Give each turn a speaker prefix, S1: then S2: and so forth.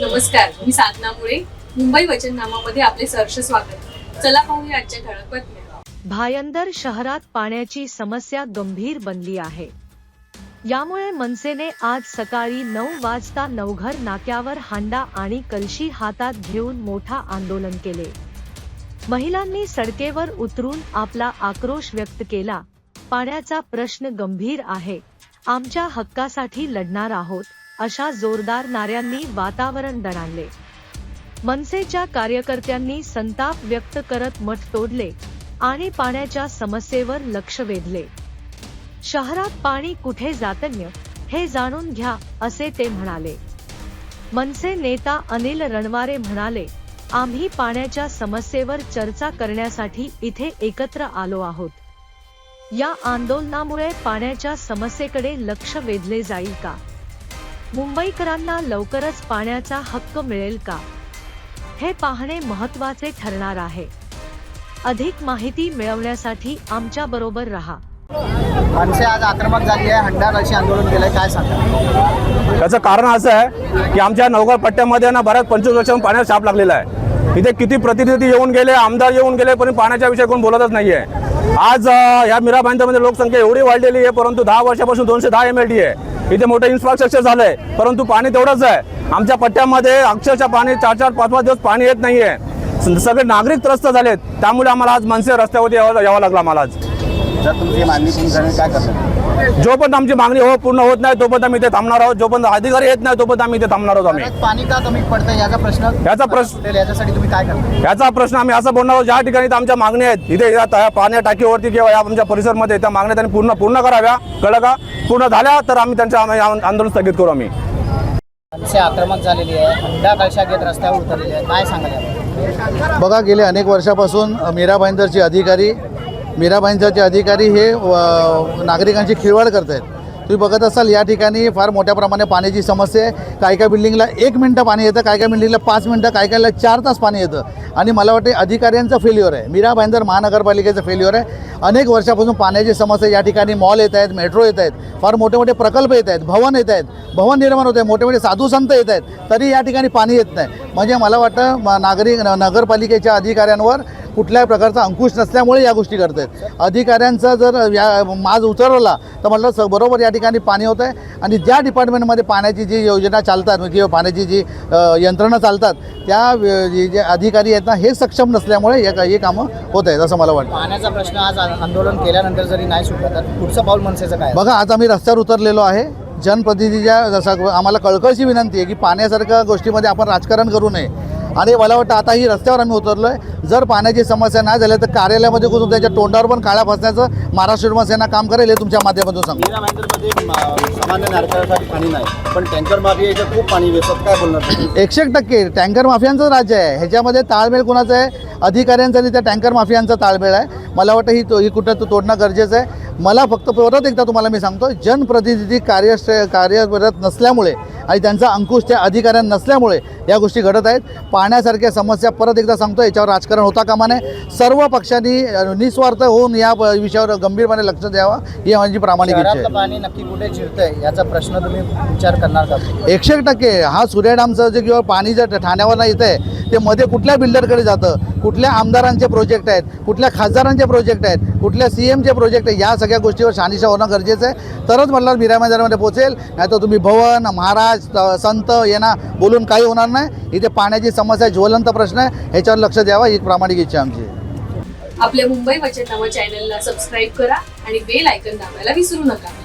S1: नमस्कार मी साधना मुळे. मुंबई वचननामामध्ये आपले सहर्ष स्वागत. चला पाहूया आजच्या ठळक बातम्या.
S2: भायंदर शहरात पाण्याची समस्या गंभीर बनली आहे. यामुळे मनसेने आज सकाळी नऊ वाजता नवघर नाक्यावर हांडा आणि कलशी हातात घेऊन मोठा आंदोलन केले. महिलांनी सडकेवर उतरून आपला आक्रोश व्यक्त केला. पाण्याचा प्रश्न गंभीर आहे. आमच्या हक्कासाठी लढणार आहोत. अशा जोरदार नाऱ्यांनी वातावरण दणाणले. मनसेच्या कार्यकर्त्यांनी संताप व्यक्त करत मठ तोडले आणि पाण्याच्या समस्येवर लक्ष वेधले. शहरात पाणी कुठे जातन्य हे जाणून घ्या असे ते म्हणाले. मनसे नेता अनिल रणवारे म्हणाले आम्ही पाण्याच्या समस्येवर चर्चा करण्यासाठी इथे एकत्र आलो आहोत. या आंदोलनामुळे पाण्याच्या समस्येकडे लक्ष वेधले जाईल का? मुंबईकरांना लवकरच पाण्याचा हक्क मिळेल का? हे पाहणे महत्त्वाचे ठरणार आहे. अधिक माहिती मिळवण्यासाठी आमच्या बरोबर राहा.
S3: मनसे आज आक्रमक झाली आहे. हंडा कळशी आंदोलन केलंय. काय सांगा?
S4: याचं कारण असं आहे की आमच्या नवघर पट्ट्यामध्ये ना बऱ्याच पंचवीस वर्षांपासून पाण्याचा शाप लागलेला आहे. इथे किती प्रतिनिधी येऊन गेले आमदार येऊन गेले पण पाण्याच्या विषयी कोण बोलतच नाही आहे आज या मीरा लोकसंख्या एवढी वाढलेली आहे परंतु दहा वर्षापासून दोनशे दहा एम एल डी आहे. इथे मोठं इन्फ्रास्ट्रक्चर झालंय. परंतु पाणी तेवढंच आहे. आमच्या पट्ट्यामध्ये अक्षरशः पाणी चार चार पाच पाच दिवस पाणी येत नाहीये. सगळे नागरिक त्रस्त झालेत. त्यामुळे आम्हाला आज मनसे रस्त्यावरती यावं यावं लागलं आम्हाला आज.
S3: जर तुमची मागणी काय करणार
S4: जोपर्यंत आमची मागणी हो पूर्ण होत नाही तोपर्यंत आम्ही इथे थांबणार आहोत. जोपर्यंत अधिकारी येत नाही तोपर्यंत आम्ही इथे थांबणार आहोत आम्ही.
S3: पाणी का कमी पडतंय याचा प्रश्न
S4: याचा प्रश्न-
S3: याच्यासाठी तुम्ही काय करणार?
S4: याचा प्रश्न आम्ही असं बोलणार आहोत ज्या ठिकाणी आमच्या मागण्या आहेत इथे या त्या पाण्या टाकीवरती किंवा या आमच्या परिसरमध्ये त्या मागण्या त्यांनी पूर्ण पूर्ण कराव्या. कळलं का? पूर्ण झाल्या तर आम्ही त्यांच्या आम्ही आंदोलन स्थगित करू आम्ही.
S3: आक्रमक झालेली आहे. घेत रस्त्यावर उतरलेली आहे काय सांगाल यावर?
S5: बघा गेले अनेक वर्षापासून मीरा भाईंदरचे अधिकारी मीराबाईंचा जे अधिकारी हे नागरिकांची खिळवाड करत आहेत तुम्ही बघत असाल या ठिकाणी फार मोठ्या प्रमाणे पाण्याची समस्या आहे. काय काय बिल्डिंगला एक मिनटं पाणी येतं काय काय बिल्डिंगला पाच मिनटं काय कायला चार तास पाणी येतं. आणि मला वाटते अधिकाऱ्यांचं फेल्युअर आहे. मीरा भाईंदर महानगरपालिकेचं फेल्युअर आहे अनेक वर्षापासून पाण्याची समस्या या ठिकाणी मॉल येत आहेत मेट्रो येत आहेत फार मोठे मोठे प्रकल्प येत आहेत भवन येत आहेत भवन निर्माण होत आहे मोठे मोठे साधू संत येत आहेत तरी या ठिकाणी पाणी येत नाही. म्हणजे मला वाटतं नागरिक न- नगरपालिकेच्या अधिकाऱ्यांवर कुठल्याही प्रकारचा अंकुश नसल्यामुळे या गोष्टी करत आहेत अधिकाऱ्यांचा जर या माज उतरवला तर म्हटलं स बरोबर या ठिकाणी पाणी होतं आहे आणि ज्या डिपार्टमेंटमध्ये पाण्याची जी योजना चालतात किंवा पाण्याची जी यंत्रणा चालतात त्या जे अधिकारी आहेत ना हे सक्षम नसल्यामुळे हे हे कामं होत आहेत असं मला वाटतं.
S3: पाण्याचा प्रश्न आज आंदोलन केल्यानंतर जरी नाही सुटला तर पुढचं पाऊल मनसेचं काय?
S5: बघा आज आम्ही रस्त्यावर उतरलेलो आहे. जनप्रतिनिधीच्या जसं आम्हाला कळकळची विनंती आहे की पाण्यासारख्या गोष्टीमध्ये आपण राजकारण करू नये. आणि मला वाटतं आता ही रस्त्यावर आम्ही उतरलो आहे जर पाण्याची समस्या नाही झाली तर कार्यालयामध्ये घुसून त्यांच्या तोंडावर पण काळ्या फसण्याचं महाराष्ट्र युवा सेना काम करेल हे तुमच्या माध्यमातून
S3: मीरा भाईंदरमध्ये सामान्य नागरिकांसाठी पाणी नाही पण टँकर माफी याच्यात खूप पाणी वेचत काय बोलणार तुम्ही?
S5: एकशे एक टक्के टँकर माफियांचं राज्य आहे. ह्याच्यामध्ये ताळमेळ कोणाचं आहे? अधिकाऱ्यांचा आणि त्या टँकर माफियांचा ताळमेळ आहे. मला वाटतं ही तो ही कुठं तो तोडणं गरजेचं आहे. मला फक्त परत एकदा तुम्हाला मी सांगतो जनप्रतिनिधी कार्य कार्यरत नसल्यामुळे आणि त्यांचा अंकुश त्या अधिकाऱ्यांना नसल्यामुळे या गोष्टी घडत आहेत. पाण्यासारख्या समस्या परत एकदा सांगतो याच्यावर राजकारण होता कामा नये. सर्व पक्षांनी निस्वार्थ होऊन या विषयावर गंभीरपणे लक्ष द्यावं ही माझी प्रामाणिक इच्छा आहे.
S3: पाणी नक्की कुठे जिरतंय याचा प्रश्न तुम्ही विचार करणार का?
S5: एकशे एक टक्के हा सूर्यडामचं जे किंवा पाणी जर ठाण्यावर येतं आहे ते मध्ये कुठल्या बिल्डरकडे जातं? कुठल्या आमदारांचे प्रोजेक्ट आहेत कुठल्या खासदारांचे प्रोजेक्ट आहेत कुठल्या सी एमचे प्रोजेक्ट आहेत या सगळ्या गोष्टीवर शहानिशा होणं गरजेचं आहे. तरच म्हटलं मीरा मैदानामध्ये पोहोचेल नाही तर तुम्ही भवन महाराज संत यांना बोलून काही होणार नाही. इथे पाण्याची समस्या ज्वलंत प्रश्न आहे. ह्याच्यावर लक्ष द्यावा ही प्रामाणिक इच्छा आमची
S1: आपल्या मुंबई वचननामा चॅनलला सबस्क्राईब करा आणि बेल आयकन दाबायला विसरू नका.